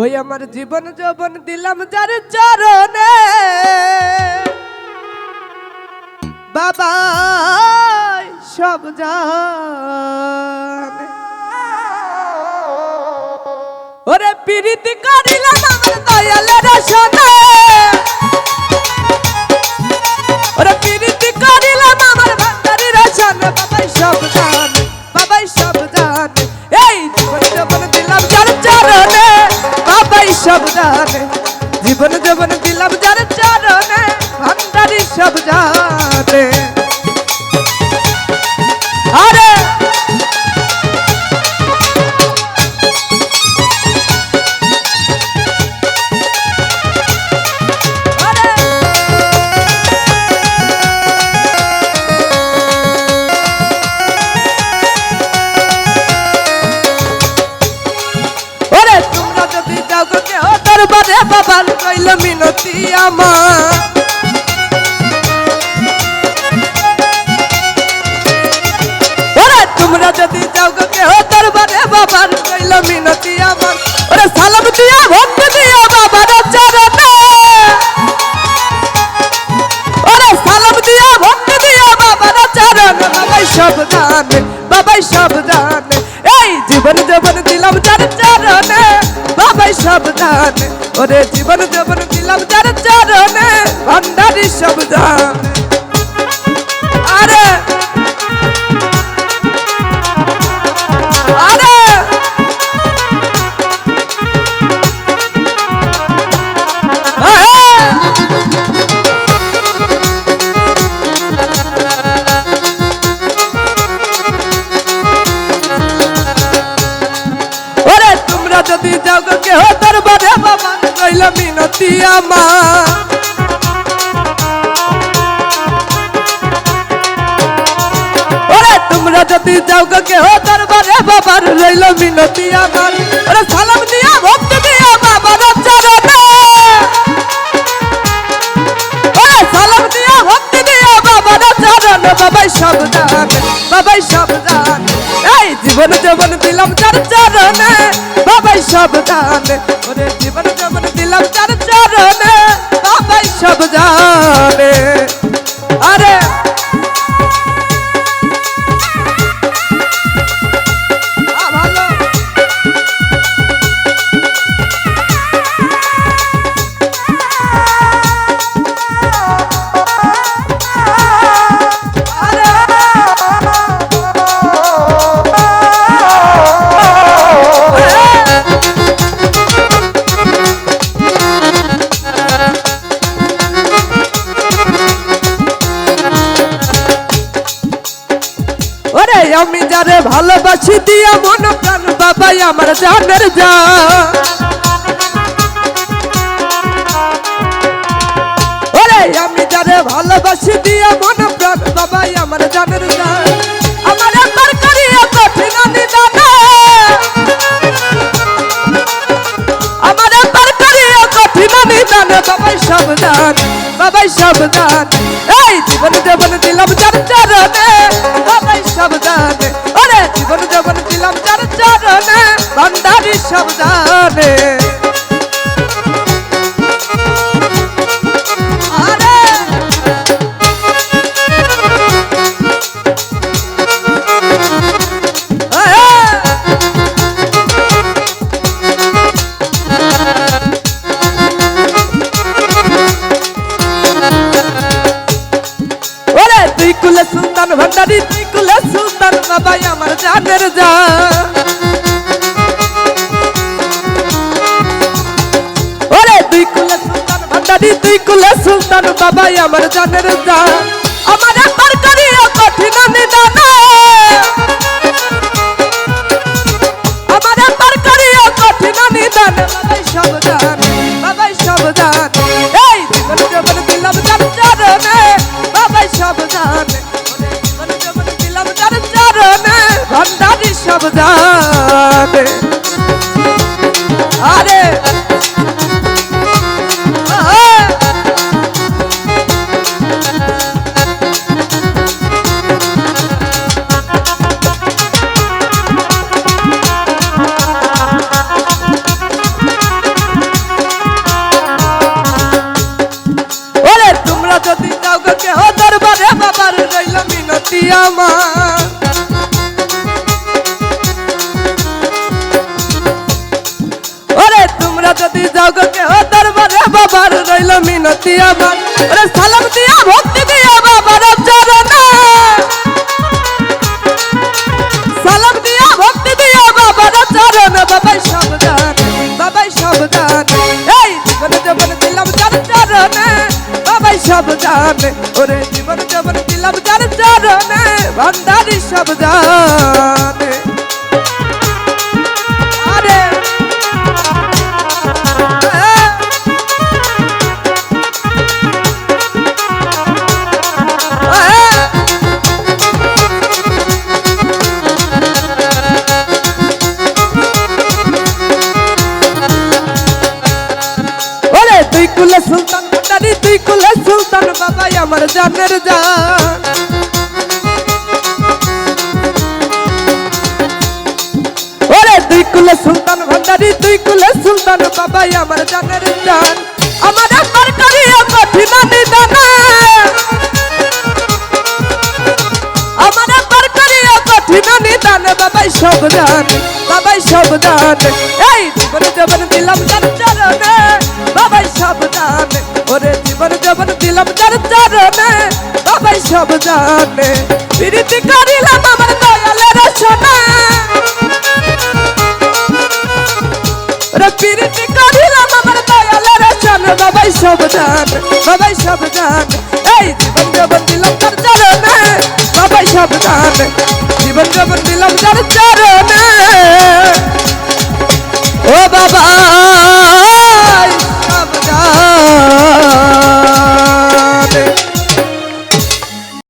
ওই আমার জীবন যৌবন দিলাম যার চরণে। বাবা, সব জানে। ওরে পিরিতি করিলাম আমার দয়ালের সোনা ওরে পিরিতি করিলাম আমার ভান্ডারির সোনা বাবাই সব জানে, বাবাই সব জানে। এই জীবন যৌবন দিলাম যার চরণে। সব জানে। জীবন জীবন দিলাম যার চরণে ভান্ডারি সব জানে। বাবার কইল মিনতি আমার ওরে তোমরা যদি যাও গো কেহ দরবারে বাবার কইল মিনতি আমার ওরে সালাম দিয়া ভক্তি দিয়া বাবাই সব জানে। ওরে জীবন জীবন দিলাম যার চরণে ভান্ডারি সব কইল মিনতি আমার। ওরে, তোমরা যদি যাও গো কেহ দরবারে, বাবার রইল মিনতি আমার। ওরে, সালাম দিয়া, ভক্তি দিয়া, বাবার চরণে। ওরে, সালাম দিয়া, ভক্তি দিয়া, বাবার চরণ। বাবাই সব জানে বাবাই সব জানে এই, জীবন জীবন দিলাম চার চরণে, বাবাই সব জানে ওরে, জীবন জীবন জানে আমি যারে ভালোবাসি দিয়া মন প্রাণ বাবাই আমার জানের যা। ওরে, আমি যারে ভালোবাসি দিয়া মন প্রাণ বাবাই আমার জানের যা। আমার একবার করিয়া কঠিন নিদান আমার একবার করিয়া কঠিন নিদান বাবাই সব জান বাবাই সব এই জীবন জীবন দিলাম যার চরণে জানে আরে আরে ওরে তুই কুলে সুলতান ভান্ডারি তুই কুলে সুলতান বাবাই আমার জানের যা বাবাই আমার জানের যা আমার একবার করিয়া কঠিন নিদান আমার একবার করিয়া কঠিন নিদান বাবাই সব জান, বাবাই সব জান। এই জীবন জীবন দিলাম যার চরণে, বাবাই সব জান। জীবন জীবন দিলাম যার চরণে, ভান্ডারি সব জানে। আরে বারে বাবার রইল মিনতি আমার। ওরে তোমরা যদি যাও গো কেহ দরবারে বাবার রইল মিনতি আমার। বাবাই জানে ওরে জীবন জীবন দিলাম যার চরণে ভান্ডারি সব আরে কুলে সুলতান বাবাই আমার জানের জান। ওরে তুই কুলে সুলতান ভান্ডারি তুই কুলে সুলতান বাবাই আমার জানের জান। আমার একবার করিয়া কঠিন নিদানা আমার একবার করিয়া কঠিন নিদান বাবাই সব জান বাবাই সব জান দিলাম তার চরণে বাবাই সব জানে। প্রীতি করিলাম আমার দয়ালের সোনা। প্রীতি করিলাম আমার দয়ালের জন বাবাই সব জানে বাবাই সব জানে। এই জীবন জীবন দিলাম তার চরণে বাবাই সব জান।